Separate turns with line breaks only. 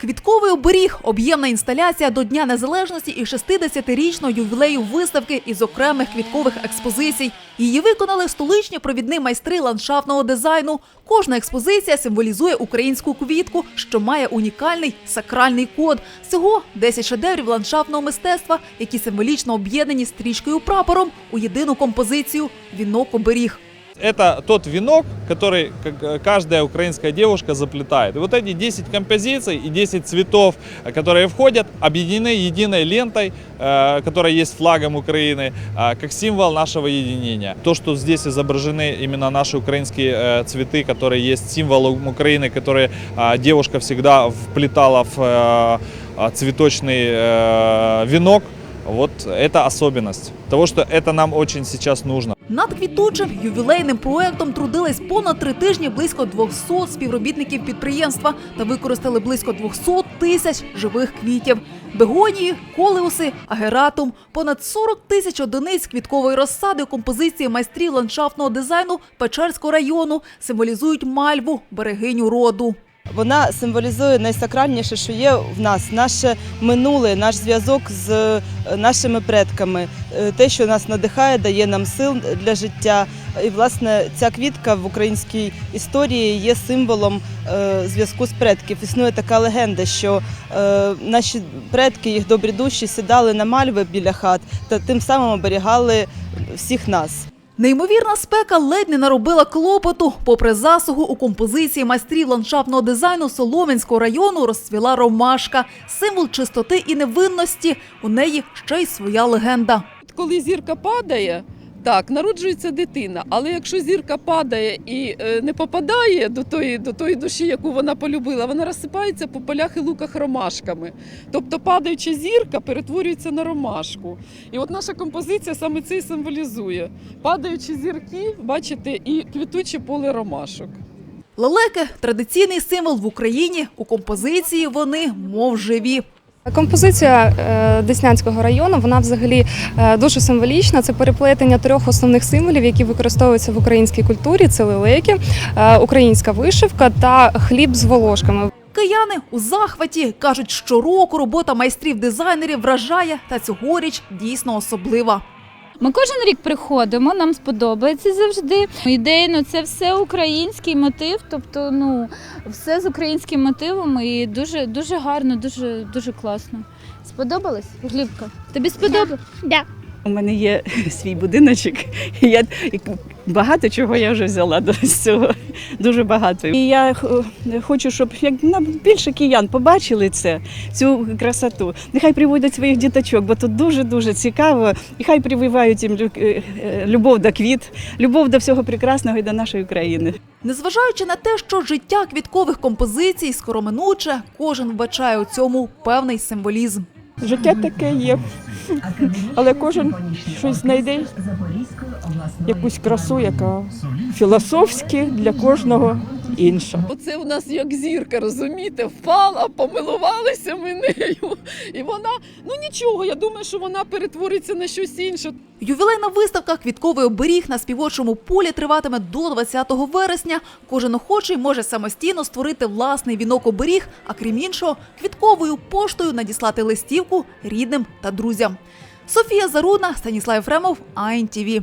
Квітковий оберіг об'ємна інсталяція до Дня Незалежності і 60-річного ювілею виставки із окремих квіткових експозицій. Її виконали столичні провідні майстри ландшафтного дизайну. Кожна експозиція символізує українську квітку, що має унікальний сакральний код. Всього 10 шедеврів ландшафтного мистецтва, які символічно об'єднані стрічкою прапором у єдину композицію вінок оберіг.
Это тот венок, который э, каждая украинская девушка заплетает. И вот эти 10 композиций и 10 цветов, э, которые входят, объединены единой лентой, э, которая есть флагом Украины, как символ нашего единения. То, что здесь изображены именно наши украинские цветы, которые есть символом Украины, которые девушка всегда вплетала в цветочный венок, вот это особенность того, что это нам очень сейчас нужно.
Над квітучим ювілейним проектом трудились понад три тижні близько 200 співробітників підприємства та використали близько 200 тисяч живих квітів. Бегонії, колеуси, агератум, понад 40 тисяч одиниць квіткової розсади у композиції майстрів ландшафтного дизайну Печерського району символізують мальву, берегиню роду.
Вона символізує найсакральніше, що є в нас, наше минуле, наш зв'язок з е, нашими предками, е, те, що нас надихає, дає нам сил для життя. І власне ця квітка в українській історії є символом е, зв'язку з предків. Існує така легенда, що наші предки, їх добрі душі, сідали на мальви біля хат та тим самим оберігали всіх нас.
Неймовірна спека ледь не наробила клопоту. Попри засугу у композиції майстрів ландшафтного дизайну Солом'янського району розцвіла ромашка, символ чистоти і невинності. У неї ще й своя легенда.
коли зірка падає, так, народжується дитина. Але якщо зірка падає і е, не попадає до тої, до тої душі, яку вона полюбила, вона розсипається по полях і луках ромашками. Тобто падаюча зірка перетворюється на ромашку. І от наша композиція саме це і символізує. Падаючі зірки, бачите, і квітуче поле ромашок.
Лелеки традиційний символ в Україні. У композиції вони мов живі.
Композиція е, Деснянського району вона взагалі е, дуже символічна. Це переплетення трьох основних символів, які використовуються в українській культурі: це лелеки, е, українська вишивка та хліб з волошками.
Кияни у захваті кажуть, щороку робота майстрів-дизайнерів вражає, та цьогоріч дійсно особлива.
Ми кожен рік приходимо, нам сподобається завжди. Ідейно це все український мотив, тобто ну все з українським мотивом і дуже дуже гарно, дуже дуже класно. Сподобалось? Глібка? Тобі сподобалось? Да.
У мене є свій будиночок, і я багато чого я вже взяла до цього. Дуже багато. І я хочу, щоб як більше киян побачили це, цю красоту. Нехай приводять своїх діточок, бо тут дуже-дуже цікаво. І хай прививають їм е, е, любов до квіт, любов до всього прекрасного і до нашої країни.
Незважаючи на те, що життя квіткових композицій скороминуче, кожен вбачає у цьому певний символізм.
Життя таке є, але кожен щось знайде, якусь красу, яка філософськи для кожного інша.
Оце у нас як зірка, розумієте, впала, помилувалися ми нею. І вона, ну нічого, я думаю, що вона перетвориться на щось інше.
Ювілейна виставка Квітковий оберіг на співочому полі триватиме до 20 вересня. Кожен охочий може самостійно створити власний вінок оберіг, а крім іншого, квітковою поштою надіслати листівку рідним та друзям. Софія Заруна, Станіслав Єфремов, АНТВ.